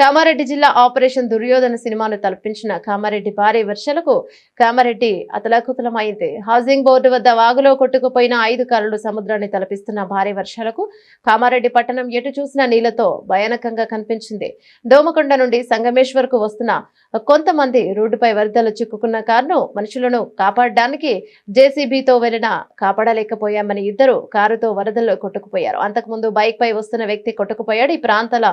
కామారెడ్డి జిల్లా ఆపరేషన్ దుర్యోధన సినిమాను తలపించిన కామారెడ్డి భారీ వర్షాలకు కామారెడ్డి అతలాకుతలమైంది. హౌసింగ్ బోర్డు వద్ద వాగులో కొట్టుకుపోయిన ఐదు కారులు సముద్రాన్ని తలపిస్తున్న భారీ వర్షాలకు కామారెడ్డి పట్టణం ఎటు చూసిన నీళ్ళతో భయానకంగా కనిపించింది. దోమకొండ నుండి సంగమేశ్వర్కు వస్తున్న కొంతమంది రోడ్డుపై వరదలు చిక్కుకున్న కారును మనుషులను కాపాడడానికి జేసీబీతో వెళ్ళిన కాపాడలేకపోయామని ఇద్దరు కారుతో వరదల్లో కొట్టుకుపోయారు. అంతకుముందు బైక్ పై వస్తున్న వ్యక్తి కొట్టుకుపోయాడు. ఈ ప్రాంతాల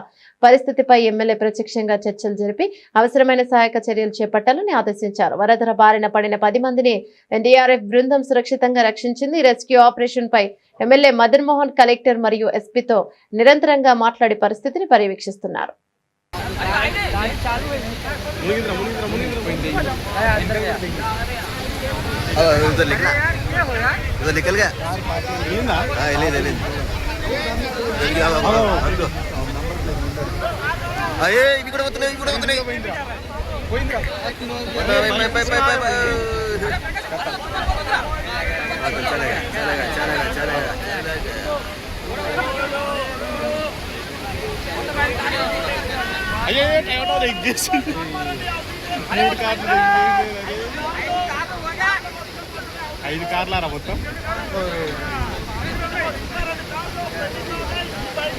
పరిస్థితిపై ఎమ్మెల్యే ప్రత్యక్షంగా చర్చలు జరిపి అవసరమైన సహాయక చర్యలు చేపట్టాలని ఆదేశించారు వరదల బారిన పడిన పది మందిని ఎన్డీఆర్ఎఫ్ బృందం సురక్షితంగా రక్షించింది రెస్క్యూ ఆపరేషన్ పై ఎమ్మెల్యే మదన్ మోహన్ కలెక్టర్ మరియు ఎస్పీతో నిరంతరంగా మాట్లాడి పరిస్థితిని పర్యవేక్షిస్తున్నారు हाँ, उधर निकला उधर निकल गया అయ్యే ఇవి కూడా పోతున్నాయి ఇవి కూడా పోతున్నాయి పై, పై, పై, పై, కార్లు పై. అక్కడ చలేగా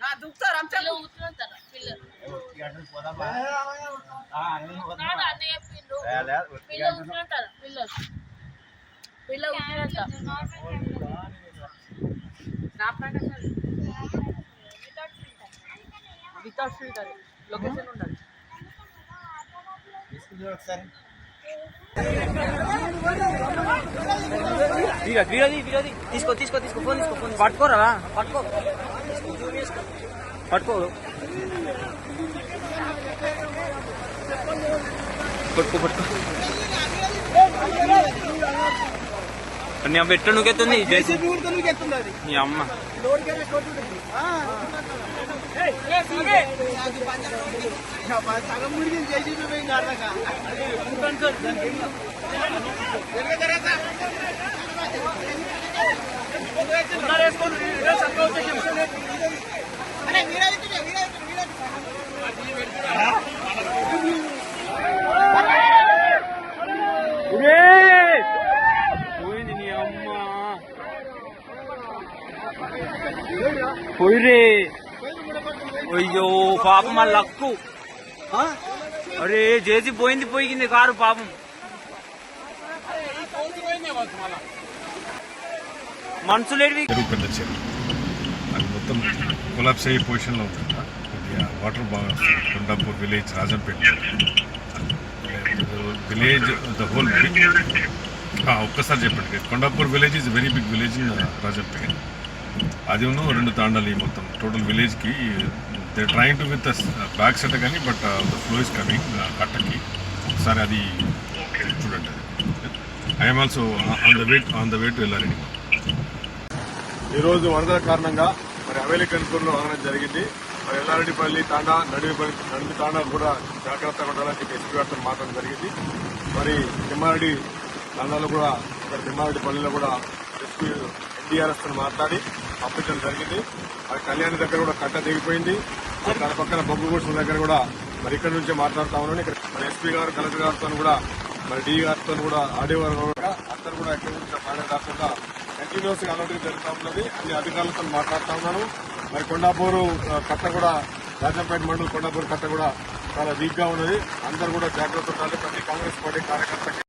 చలేగా చలేగా అయ్యో టైంలో లీక్ చేసింది మూడు కార్లు ఐదు కార్లారా మొత్తం మస్తు దుక్కుతారు అంతే ఉతుకుతారు పిల్లలు నాన్న అన్నీ చెప్పిండు పిల్లలు ఉతుకుతారు పిల్లలు పిల్లలు ఉతుకుతారు నా ప్రకారం వితౌట్ ఫిల్టర్ లొకేషన్ ఉండాలి తీసుకో తీసుకో తీసుకో ఫోన్ తీసుకో ఫోన్ పట్టుకోరా పట్టుకో పట్టుకో పట్టుకో పట్టుకో. నీ అమ్మ ఎట్లా నువ్వుకెత్తుంది నీ అమ్మ. అమ్మ పోయిరే. అయ్యో పాపం ఆ లక్కు. అరే చేసి పోయింది పోయింది కారు పాపం. మనసు చెరువు అది మొత్తం కొలాప్స్ అయ్యే పొజిషన్లో ఉంది కొద్దిగా వాటర్ బాగా Kondapur village Rajampet village the whole big ఒక్కసారి చెప్పండి. Kondapur village is very big village in Rajampet అది ఉన్న రెండు తాండాలు మొత్తం. టోటల్ విలేజ్కి they trying to with back set కానీ but the flow is coming కట్టకి. ఒకసారి అది చూడండి I'm also on the wait on the wait to వెళ్ళాలి ఈరోజు వరదల కారణంగా మరి అవేలి కన్పూర్లో వాహనం జరిగింది. మరి ఎల్లారెడ్డిపల్లి తాండా నడివిపల్లి నడిమి తాండా కూడా జాగ్రత్తగా ఉండాలని చెప్పి ఎస్పీ గారితో మాట్లాడడం జరిగింది. మరి తిమ్మారెడ్డి తాండాలో కూడా ఇక్కడ తిమ్మారెడ్డిపల్లిలో కూడా ఎస్పీ ఎన్డీఆర్ఎస్తో మాట్లాడి పంపించడం జరిగింది. మరి కళ్యాణి దగ్గర కూడా కట్ట దిగిపోయింది దాని పక్కన బొగ్గు గుడ్స్ దగ్గర కూడా మరి ఇక్కడ నుంచే మాట్లాడుతా ఉన్నాను ఇక్కడ మరి ఎస్పీ గారు కలెక్టర్ గారితో కూడా మరి డి గారితో కూడా ఆడియో గారు కూడా అందరు కూడా ఎక్కడి నుంచి మాట్లాడే కాకుండా కంటిన్యూస్గా జరుగుతూ ఉన్నది. అన్ని అధికారులతో మాట్లాడుతూ ఉన్నాను. మరి కొండాపూరు కట్ట కూడా రాజంపేట మండలం కొండాపూర్ కట్ట కూడా చాలా వీక్గా ఉన్నది. అందరు కూడా జాగ్రత్త ఉండాలి. ప్రతి కాంగ్రెస్ పార్టీ కార్యకర్తకి